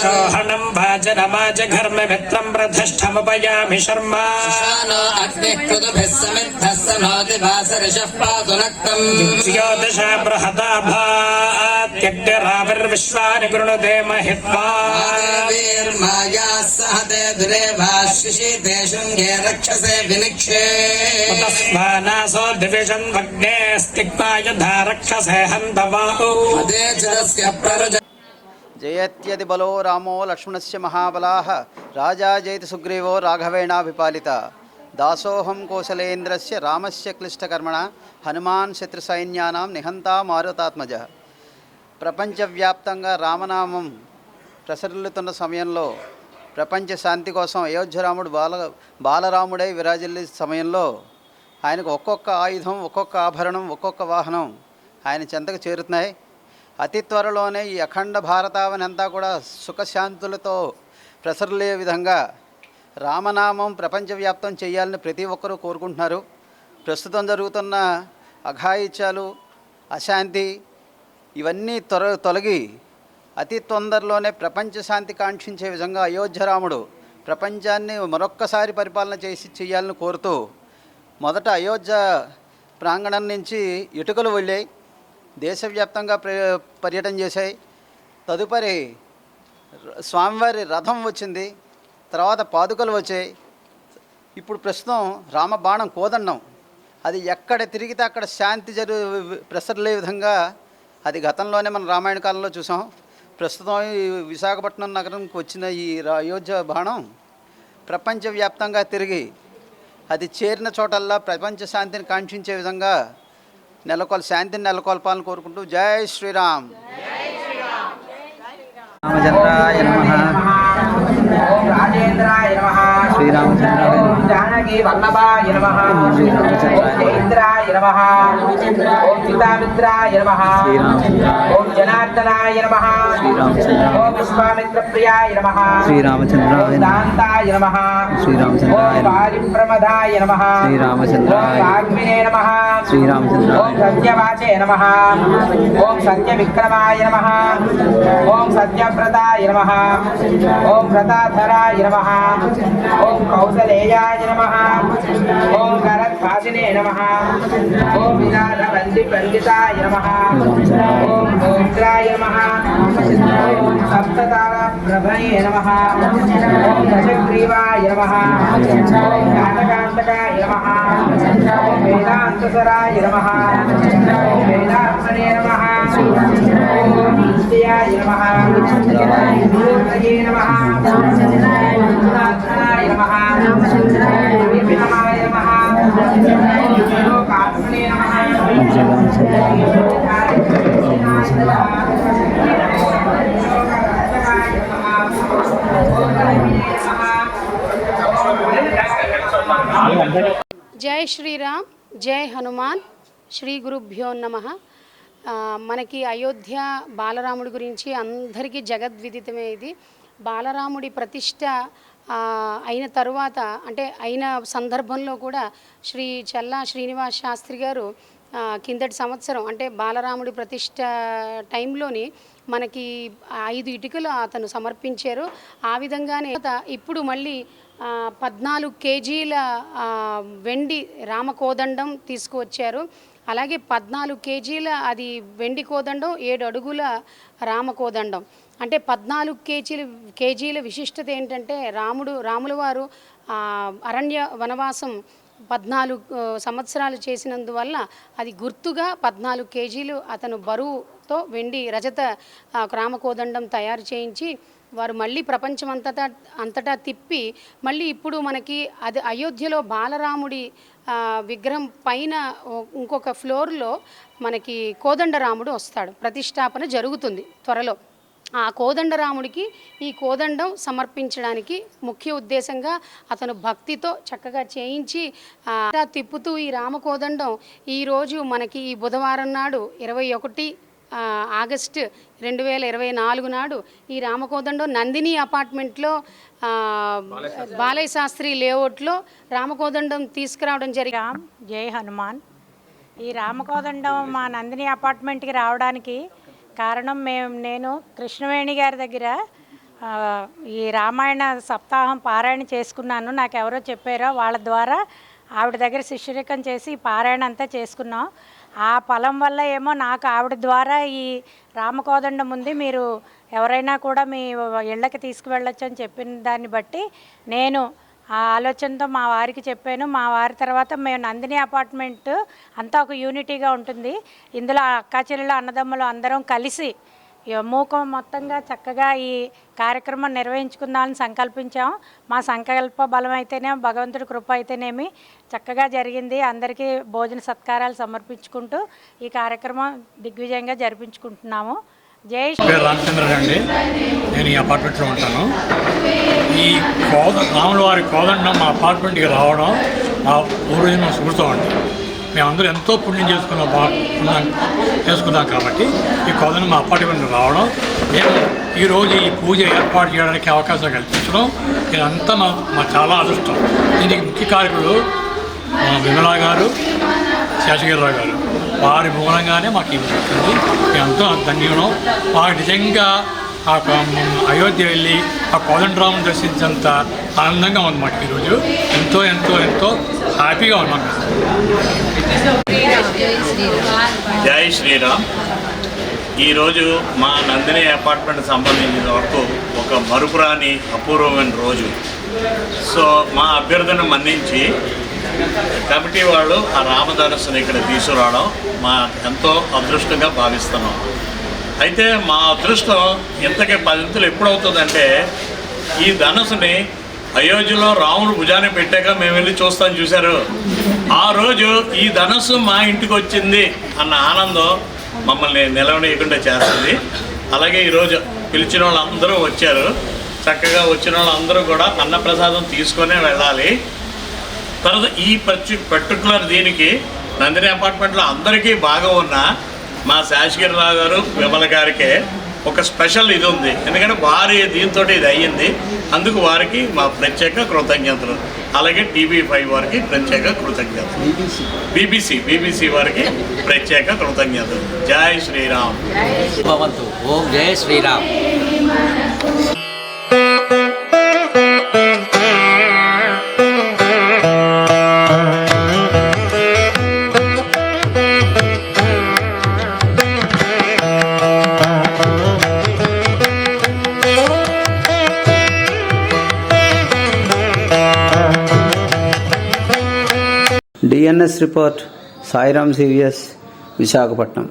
शोहणम् वाचनमाचघर्म मित्रम् प्रतिष्ठमुपयामि शर्मा। अग्निकृतभिः समिद्धः स नोति भासरिषः पातु दे ज्योतिषा बृहता भात्यग्निराविर्विश्वानि दुरे रक्षसे विनिक्षे। तस्मानासो జయత్యది బలో రామో లక్ష్మణస్య మహాబలా. రాజా జయతి సుగ్రీవో రాఘవేణాభిపాలిత దాసోహం కోసలేంద్రస్య రామస్య క్లిష్టకర్మణ. హనుమాన్ శత్రుసైన్యానాం నిహంతా మారుతాత్మజ. ప్రపంచవ్యాప్తంగా రామనామం ప్రసరిల్లుతున్న సమయంలో ప్రపంచ శాంతి కోసం అయోధ్యరాముడు బాల బాలరాముడై విరాజిల్లే సమయంలో ఆయనకు ఒక్కొక్క ఆయుధం ఒక్కొక్క ఆభరణం ఒక్కొక్క వాహనం ఆయన చెంతకు చేరుతున్నాయి. అతి త్వరలోనే ఈ అఖండ భారతావని అంతా కూడా సుఖశాంతులతో ప్రసరలే విధంగా రామనామం ప్రపంచవ్యాప్తం చేయాలని ప్రతి ఒక్కరూ కోరుకుంటున్నారు. ప్రస్తుతం జరుగుతున్న అఘాయిత్యాలు అశాంతి ఇవన్నీ త్వర తొలగి అతి తొందరలోనే ప్రపంచ శాంతి కాంక్షించే విధంగా అయోధ్యరాముడు ప్రపంచాన్ని మరొక్కసారి పరిపాలన చేసి చేయాలని కోరుతూ మొదట అయోధ్య ప్రాంగణం నుంచి ఇటుకలు వెళ్ళాయి. దేశవ్యాప్తంగా ప్ర పర్యటన చేశాయి. తదుపరి స్వామివారి రథం వచ్చింది. తర్వాత పాదుకలు వచ్చాయి. ఇప్పుడు ప్రస్తుతం రామబాణం కోదండం. అది ఎక్కడ తిరిగితే అక్కడ శాంతి జరు ప్రసరలే విధంగా అది గతంలోనే మనం రామాయణ కాలంలో చూసాం. ప్రస్తుతం ఈ విశాఖపట్నం నగరంకి వచ్చిన ఈ అయోధ్య బాణం ప్రపంచవ్యాప్తంగా తిరిగి అది చేరిన చోటల్లా ప్రపంచ శాంతిని కాంక్షించే విధంగా నెలకొల్ శాంతిని నెలకొల్పాలని కోరుకుంటూ జై శ్రీరామ్. రామచంద్రాయ నమ. ఓం రాజేంద్రాయ నమః. శ్రీరామచంద్రాయ జానకి వల్లభాయ నమః. ఓం జయేంద్రాయ నమః. ఓం సీతామిత్రాయ నమః. ఓం జనార్దనాయ నమః. ఓం విశ్వామిత్ర ప్రియాయ నమః. శ్రీరామచంద్రాయ ఓం దాంతాయ నమః. శ్రీరామచంద్రాయ పారిప్రమదాయ నమః. శ్రీరామచంద్రాయ ఓం వాగ్మినే నమః. శ్రీరామచంద్రాయ ఓం సత్యవాచే నమః. ఓం సత్యవిక్రమాయ నమః. ఓం సత్యవ్రతాయ నమః. ఓం వ్రతాధరాయ నమః. ఓం కౌసలేయాయ నమః. ఓం కరద్భాసినే నమః ఓం విరాధవంతి పండితాయ నమః ఓం గోత్రాయ ఓం ప్రభయే నమః ఓం దశగ్రీవాయ నమః ఓం జాతకాంతకాయ నమః ఓం వేదాంతసరాయ నమః ఓం వేదాత్మనే నమః ఓం నిత్యాయ నమః మూర్తయే నమః గురునాథాయ నమః విపినమాయ నమః లోకాత్మనే నమః జై శ్రీరామ్ జై హనుమాన్ శ్రీ గురుభ్యో నమ. మనకి అయోధ్య బాలరాముడి గురించి అందరికీ జగద్విదితమే ఇది. బాలరాముడి ప్రతిష్ట అయిన తరువాత అంటే అయిన సందర్భంలో కూడా శ్రీ చల్లా శ్రీనివాస్ శాస్త్రి గారు కిందటి సంవత్సరం అంటే బాలరాముడి ప్రతిష్ట టైంలోని మనకి ఐదు ఇటుకలు అతను సమర్పించారు. ఆ విధంగానే ఇప్పుడు మళ్ళీ పద్నాలుగు కేజీల వెండి రామకోదండం తీసుకువచ్చారు. అలాగే పద్నాలుగు కేజీల అది వెండి కోదండం ఏడు అడుగుల రామకోదండం. అంటే పద్నాలుగు కేజీల కేజీల విశిష్టత ఏంటంటే రాముడు రాముల వారు అరణ్య వనవాసం పద్నాలుగు సంవత్సరాలు చేసినందువల్ల అది గుర్తుగా పద్నాలుగు కేజీలు అతను బరువుతో వెండి రజత ఆ, రామకోదండం తయారు చేయించి వారు మళ్ళీ ప్రపంచం అంతటా అంతటా తిప్పి మళ్ళీ ఇప్పుడు మనకి అది అయోధ్యలో బాలరాముడి విగ్రహం పైన ఇంకొక ఫ్లోర్లో మనకి కోదండరాముడు వస్తాడు. ప్రతిష్టాపన జరుగుతుంది త్వరలో. ఆ కోదండరాముడికి ఈ కోదండం సమర్పించడానికి ముఖ్య ఉద్దేశంగా అతను భక్తితో చక్కగా చేయించి తిప్పుతూ ఈ రామకోదండం ఈరోజు మనకి ఈ బుధవారం నాడు ఇరవై ఒకటి ఆగస్టు రెండు వేల ఇరవై నాలుగు నాడు ఈ రామకోదండం నందిని అపార్ట్మెంట్లో బాలయ్య శాస్త్రి లేఅవుట్లో రామకోదండం తీసుకురావడం జరిగింది రామ్ జై హనుమాన్. ఈ రామకోదండం మా నందిని అపార్ట్మెంట్కి రావడానికి కారణం మేము నేను కృష్ణవేణి గారి దగ్గర ఈ రామాయణ సప్తాహం పారాయణ చేసుకున్నాను. నాకు ఎవరో చెప్పారో వాళ్ళ ద్వారా ఆవిడ దగ్గర శిష్యరికం చేసి పారాయణ అంతా చేసుకున్నాం. ఆ ఫలం వల్ల ఏమో నాకు ఆవిడ ద్వారా ఈ రామకోదండం ఉంది. మీరు ఎవరైనా కూడా మీ ఇళ్ళకి తీసుకువెళ్ళొచ్చు అని చెప్పిన దాన్ని బట్టి నేను ఆ ఆలోచనతో మా వారికి చెప్పాను. మా వారి తర్వాత మేము నందిని అపార్ట్మెంట్ అంతా ఒక యూనిటీగా ఉంటుంది. ఇందులో అక్కా చెల్లెలు అన్నదమ్ములు అందరం కలిసి మూకం మొత్తంగా చక్కగా ఈ కార్యక్రమం నిర్వహించుకుందామని సంకల్పించాం. మా సంకల్ప బలం అయితేనే భగవంతుడి కృప అయితేనేమి చక్కగా జరిగింది. అందరికీ భోజన సత్కారాలు సమర్పించుకుంటూ ఈ కార్యక్రమం దిగ్విజయంగా జరిపించుకుంటున్నాము. పేరు రామచంద్ర అండి. నేను ఈ అపార్ట్మెంట్లో ఉంటాను. ఈ కోద రాముల వారి కోదండం మా అపార్ట్మెంట్కి రావడం మా పూర్వజన్మ సుకృతం ఉంటాం మేమందరూ ఎంతో పుణ్యం చేసుకున్నాం చేసుకున్నాం కాబట్టి ఈ కోదండం మా అపార్ట్మెంట్కి రావడం మేము ఈరోజు ఈ పూజ ఏర్పాటు చేయడానికి అవకాశం కల్పించడం ఇదంతా మా మా చాలా అదృష్టం. దీనికి ముఖ్య కారకులు మా విమలా గారు శేషగిరిరావు గారు. వారి మూలంగానే మాకు ఇవి వచ్చింది ఎంతో ధన్యులం. ఆ నిజంగా ఆ అయోధ్య వెళ్ళి ఆ కోదండరాముని దర్శించేంత ఆనందంగా ఉంది మాకు ఈరోజు. ఎంతో ఎంతో ఎంతో హ్యాపీగా ఉన్నాం. జై శ్రీరామ్. ఈరోజు మా నందిని అపార్ట్మెంట్ సంబంధించిన వరకు ఒక మరుపురాని అపూర్వమైన రోజు. సో మా అభ్యర్థన మన్నించి కమిటీ వాళ్ళు ఆ రామధనస్సుని ఇక్కడ తీసుకురావడం మా ఎంతో అదృష్టంగా భావిస్తున్నాం. అయితే మా అదృష్టం ఇంతకే పదింతులు ఎప్పుడవుతుందంటే ఈ ధనస్సుని అయోధ్యలో రాముడు భుజాన్ని పెట్టాక మేము వెళ్ళి చూస్తాం చూశారు. ఆ రోజు ఈ ధనస్సు మా ఇంటికి వచ్చింది అన్న ఆనందం మమ్మల్ని నిలవనీయకుండా చేస్తుంది. అలాగే ఈరోజు పిలిచిన వాళ్ళందరూ వచ్చారు. చక్కగా వచ్చిన వాళ్ళందరూ కూడా అన్నప్రసాదం తీసుకునే వెళ్ళాలి. తర్వాత ఈ పర్టి పర్టికులర్ దీనికి నందిని అపార్ట్మెంట్లో అందరికీ బాగా ఉన్న మా శాసగిరిరావు గారు విమల గారికే ఒక స్పెషల్ ఇది ఉంది. ఎందుకంటే వారి దీంతో ఇది అయ్యింది. అందుకు వారికి మా ప్రత్యేక కృతజ్ఞతలు. అలాగే టీవీ ఫైవ్ వారికి ప్రత్యేక కృతజ్ఞతలు. బీబీసీ బీబీసీ వారికి ప్రత్యేక కృతజ్ఞతలు. జై శ్రీరామ్. భవంతు. Om Shriram. DNS report Sairam CVS Visakhapatnam.